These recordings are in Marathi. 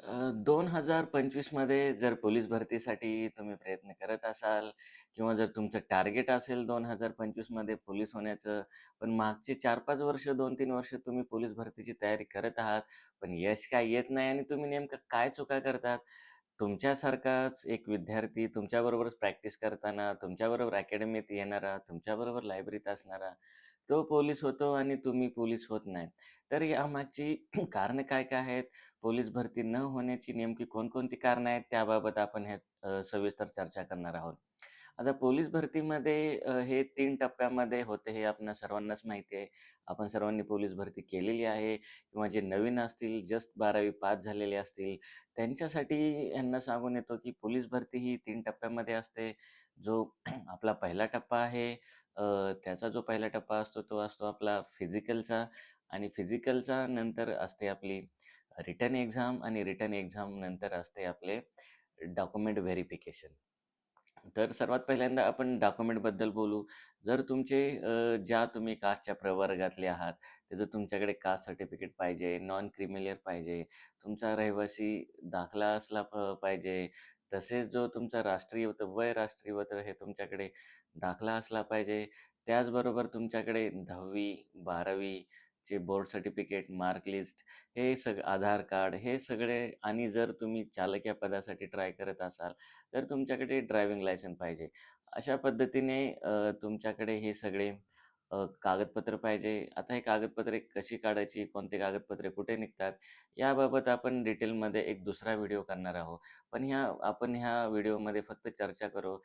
अ, 2025 मध्ये जर पोलीस भरतीसाठी तुम्ही प्रयत्न करत असाल किंवा जर तुमचं टार्गेट असेल 2025 मध्ये पोलीस होण्याचं, पण मागचे 4-5 वर्ष, 2-3 वर्ष तुम्ही पोलीस भरतीची तयारी करत आहात, पण यश काय येत नाही आणि तुम्ही नेमकं काय चुका करतात? तुमच्यासारखाच एक विद्यार्थी तुमच्याबरोबरच प्रॅक्टिस करताना, तुमच्याबरोबर अकॅडमीत येणारा, तुमच्याबरोबर लायब्ररीत असणारा, तो पोलीस होतो आणि तुम्ही पोलीस होत नाही. तर यामागची कारणं काय-काय आहेत? पोलीस भरती न होण्याची नेमकी कोणकोणती कारणं आहेत? त्याबाबत आपण हे सविस्तर चर्चा करणार आहोत. आता पोलीस भरतीमध्ये हे तीन टप्प्यामध्ये होते हे आपण सर्वांनाच माहिती आहे. आपण सर्वांनी पोलीस भरती केलेली आहे किंवा जे नवीन असतील, जस्ट 12वी पास झालेले असतील, त्यांच्यासाठी यांना सांगून येतो, की पोलीस भरती ही तीन टप्प्यामध्ये असते. जो आपला पहिला टप्पा आहे अ, त्याचा जो पहिला टप्पा असतो, तो असतो आपला फिजिकलचा आणि फिजिकलचा नंतर असते आपली रिटर्न एक्झाम आणि रिटर्न एक्झाम नंतर असते आपले डॉक्युमेंट व्हेरिफिकेशन. तर सर्वात पहिल्यांदा आपण डॉक्युमेंटबद्दल बोलू. जर तुमचे अ, ज्या तुम्ही कास्टच्या प्रवर्गातले आहात, त्याचं तुमच्याकडे कास्ट सर्टिफिकेट पाहिजे, नॉन क्रिमिलियर पाहिजे, तुमचा रहिवासी दाखला असला प पाहिजे. तसेच जो तुमचा राष्ट्रीय वय राष्ट्रीयत्व हे तुमच्याकडे दाखला असला पाहिजे. त्याचबरोबर तुमच्याकडे 10वी 12वी चे बोर्ड सर्टिफिकेट, मार्क लिस्ट हे सग आधार कार्ड हे सगळे आणि जर तुम्ही चालक पदासाठी ट्राय करत असाल, तर तुमच्याकडे ड्रायव्हिंग लायसन पाहिजे. अशा पद्धतीने तुमच्याकडे हे सगळे अ, कागदपत्र पाहिजे. आता हे कागदपत्रे कशी काढायची, कोणते कागदपत्रे कुठे निघतात, याबाबत आपण डिटेलमध्ये एक दुसरा व्हिडिओ करणार आहोत. पण ह्या आपण ह्या व्हिडिओमध्ये फक्त चर्चा करू,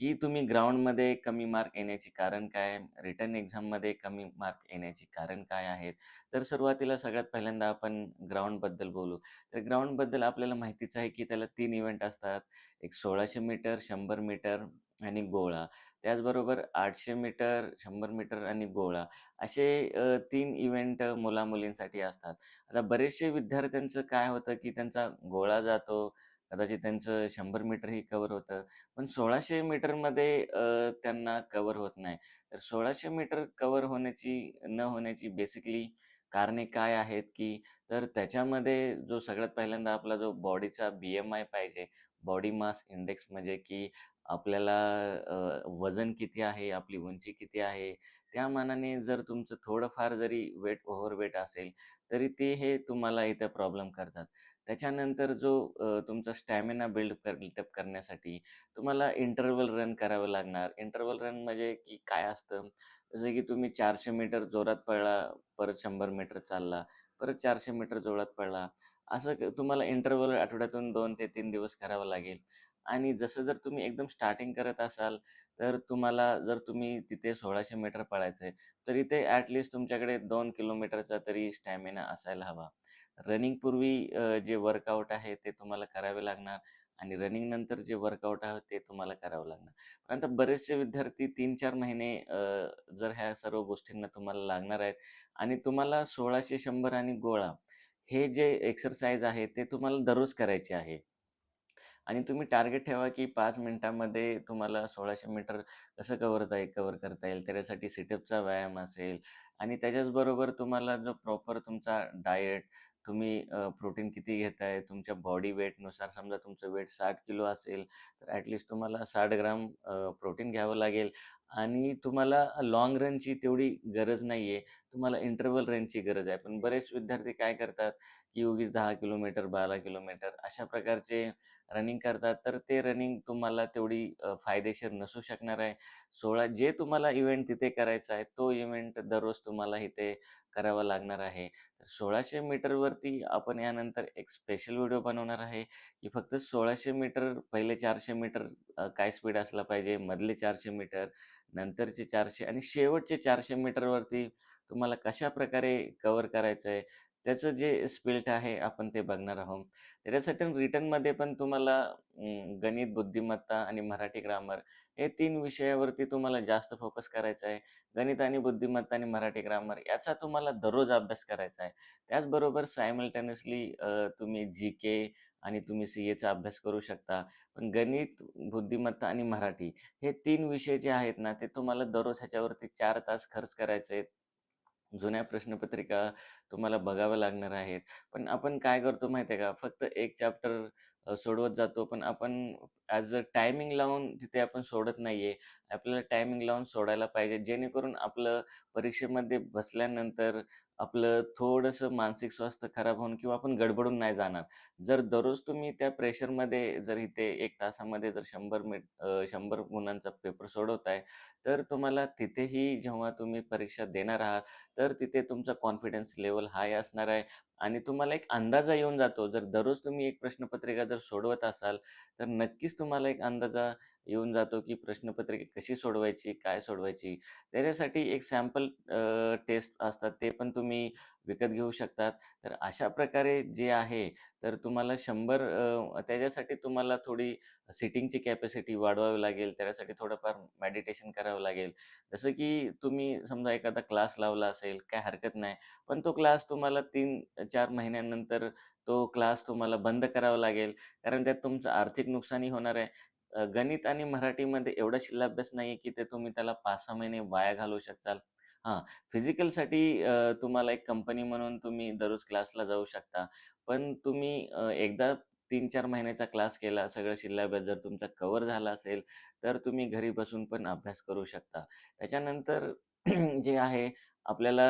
की तुम्ही ग्राउंडमध्ये कमी मार्क येण्याची कारण काय? रिटन एक्झाममध्ये कमी मार्क येण्याची कारण काय आहेत? तर सुरुवातीला सगळ्यात पहिल्यांदा आपण ग्राउंडबद्दल बोलू. तर ग्राउंडबद्दल आपल्याला माहितीच आहे, की त्याला 3 इव्हेंट असतात. एक 1600 मीटर, 100 मीटर आणि गोळा. त्याचबरोबर आठशे मीटर, शंभर मीटर आणि गोळा असे अ, 3 इव्हेंट मुला-मुलींसाठी असतात. आता बरेचसे विद्यार्थ्यांचं काय होतं, की त्यांचा गोळा जातो, कदाचित त्यांचं शंभर मीटरही कव्हर होतं, पण सोळाशे मीटरमध्ये अ, त्यांना कव्हर होत नाही. तर सोळाशे मीटर कव्हर होण्याची न होण्याची बेसिकली कारणे काय आहेत, की तर त्याच्यामध्ये जो सगळ्यात पहिल्यांदा आपला जो बॉडीचा बी-एम-आय पाहिजे. बॉडी मास इंडेक्स म्हणजे की आपल्याला वजन किती आहे, आपली उंची किती आहे, त्या मानाने जर तुमचं थोडंफार जरी वेट ओव्हरवेट असेल, तरी ते हे तुम्हाला इथं प्रॉब्लेम करतात. त्याच्यानंतर जो तुमचा स्टॅमिना बिल्ड कर बिल्डअप करण्यासाठी तुम्हाला इंटरवल रन करावं लागणार. इंटरवल रन म्हणजे की काय असतं, जसं की तुम्ही चारशे मीटर जोरात पळला, परत शंभर मीटर चालला, परत चारशे मीटर जोरात पळला. असं तुम्हाला इंटरव्हल आठवड्यातून दोन ते तीन दिवस करावं लागेल. आणि जसं जर तुम्ही एकदम स्टार्टिंग करत असाल, तर तुम्हाला जर तुम्ही तिथे सोळाशे मीटर पळायचं आहे, तर इथे ॲटलिस्ट तुमच्याकडे दोन किलोमीटरचा तरी स्टॅमिना असायला हवा. रनिंगपूर्वी जे वर्कआउट आहे ते तुम्हाला करावे लागणार आणि रनिंगनंतर जे वर्कआउट आहे ते तुम्हाला करावं लागणार. परंतु बरेचसे विद्यार्थी 3-4 महिने जर ह्या सर्व गोष्टींना तुम्हाला लागणार आहेत आणि तुम्हाला सोळाशे शंभर आणि गोळा हे जे एक्सरसाइज आहे ते तुम्हाला दररोज करायचे आहे. आणि तुम्ही टार्गेट ठेवा, की 5 मिनिटामध्ये तुम्हाला 1600 मीटर कसं कव्हर येईल कव्हर करता येईल. त्याच्यासाठी सिटअपचा व्यायाम असेल आणि त्याच्याचबरोबर तुम्हाला जो प्रॉपर तुमचा डायट, तुम्ही अ, प्रोटीन किती घेताय, तुमच्या बॉडी वेटनुसार समजा तुमचं वेट 60 किलो असेल, तर ॲट लीस्ट तुम्हाला 60 ग्राम अ, प्रोटीन घ्यावं लागेल आणि तुम्हाला लाँग रनची तेवढी गरज नाही आहे. तुम्हाला इंटरव्हल रनची गरज आहे. पण बरेच विद्यार्थी काय करतात, की उगीच 10 किलोमीटर, 12 किलोमीटर अशा प्रकारचे रनिंग करतात, तर ते रनिंग तुम्हाला तेवढी फायदेशीर नसू शकणार आहे. 16 जे तुम्हाला इव्हेंट तिथे करायचा आहे, तो इव्हेंट दररोज तुम्हाला इथे करावा लागणार आहे. तर सोळाशे मीटरवरती आपण यानंतर एक स्पेशल व्हिडिओ बनवणार आहे, की फक्त सोळाशे मीटर, पहिले चारशे मीटर काय स्पीड असला पाहिजे, मधले चारशे मीटर, नंतरचे चारशे आणि शेवटचे चारशे मीटरवरती तुम्हाला कशाप्रकारे कवर करायचं आहे, त्याचं जे स्पिल्ट आहे आपण ते बघणार आहोत. त्याच्यासाठी रिटर्नमध्ये पण तुम्हाला गणित, बुद्धिमत्ता आणि मराठी ग्रामर हे तीन विषयावरती तुम्हाला जास्त फोकस करायचा आहे. गणित आणि बुद्धिमत्ता आणि मराठी ग्रामर याचा तुम्हाला दररोज अभ्यास करायचा आहे. त्याचबरोबर सायमल्टेनियसली तुम्ही जी-के आणि तुम्ही सी-एचा अभ्यास करू शकता. पण गणित, बुद्धिमत्ता आणि मराठी हे तीन विषय जे आहेत ना, ते तुम्हाला दररोज ह्याच्यावरती चार तास खर्च करायचे आहेत. जुन्या प्रश्नपत्रिका तुम्हाला बघाव्या लागणार आहेत. पण आपण काय करतो माहिती आहे का? फक्त एक चॅप्टर सोडवत जातो. पण आपण ॲज अ टायमिंग लावून तिथे आपण सोडत नाहीये. आपल्याला टायमिंग लावून सोडायला पाहिजे. जेणेकरून आपलं परीक्षेमध्ये बसल्यानंतर आपलं थोडंसं मानसिक स्वास्थ्य खराब होऊन किंवा आपण गडबडून नाही जाणार. जर दररोज तुम्ही त्या प्रेशरमध्ये जर इथे एक तासामध्ये जर शंभर मिट शंभर गुणांचा पेपर सोडवताय, तर तुम्हाला तिथेही जेव्हा तुम्ही परीक्षा देणार आहात, तर तिथे तुमचा कॉन्फिडन्स लेवल हाय असणार आहे आणि तुम्हाला एक अंदाजा येऊन जातो. जर दररोज तुम्ही एक प्रश्नपत्रिका जर सोडवत असाल, तर नक्कीच तुम्हाला एक अंदाजा येऊन जातो, की प्रश्नपत्रिका कशी सोडवायची, काय सोडवायची. त्याच्यासाठी एक सॅम्पल टेस्ट असतात, ते पण तुम्ही विकत घेऊ शकतात. तर अशा प्रकारे जे आहे, तर तुम्हाला शंभर त्याच्यासाठी तुम्हाला थोडी सिटिंगची कॅपॅसिटी वाढवावी लागेल. त्याच्यासाठी थोडंफार मेडिटेशन करावं लागेल. जसं की तुम्ही समजा एखादा क्लास लावला असेल, काय हरकत नाही. पण तो क्लास तुम्हाला 3-4 महिन्यानंतर तो क्लास तुम्हाला बंद करावा लागेल. कारण त्यात तुमचं आर्थिक नुकसानही होणार आहे. गणित आणि मराठीमध्ये एवढा शिल्लाभ्यास नाही आहे, की ते तुम्ही त्याला 5-6 महिने वाया घालवू शकाल. हां, फिजिकलसाठी तुम्हाला एक कंपनी म्हणून तुम्ही दररोज क्लासला जाऊ शकता. पण तुम्ही एकदा 3-4 महिन्याचा क्लास केला, सगळं शिल्लाभ्यास जर तुमचा कव्हर झाला असेल, तर तुम्ही घरी बसून पण अभ्यास करू शकता. त्याच्यानंतर जे आहे आपल्याला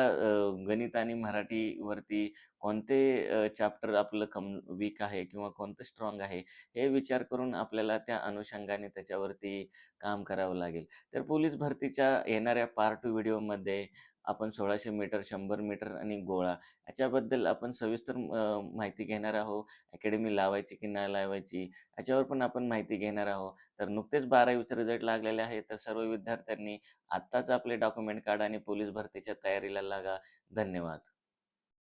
गणित आणि मराठीवरती कोणते चॅप्टर आपलं कम वीक आहे किंवा कोणतं स्ट्राँग आहे, हे विचार करून आपल्याला त्या अनुषंगाने त्याच्यावरती काम करावं लागेल. तर पोलीस भरतीच्या येणाऱ्या पार्ट टू व्हिडिओमध्ये आपण सोळाशे मीटर, शंभर मीटर आणि गोळा याच्याबद्दल आपण सविस्तर माहिती घेणार आहोत. अकॅडमी लावायची की नाही लावायची याच्यावर पण आपण माहिती घेणार आहोत. तर नुकतेच 12वीचे रिझल्ट लागलेले आहेत. तर सर्व विद्यार्थ्यांनी आत्ताच आपले डॉक्युमेंट काढा आणि पोलीस भरतीच्या तयारीला लागा. धन्यवाद.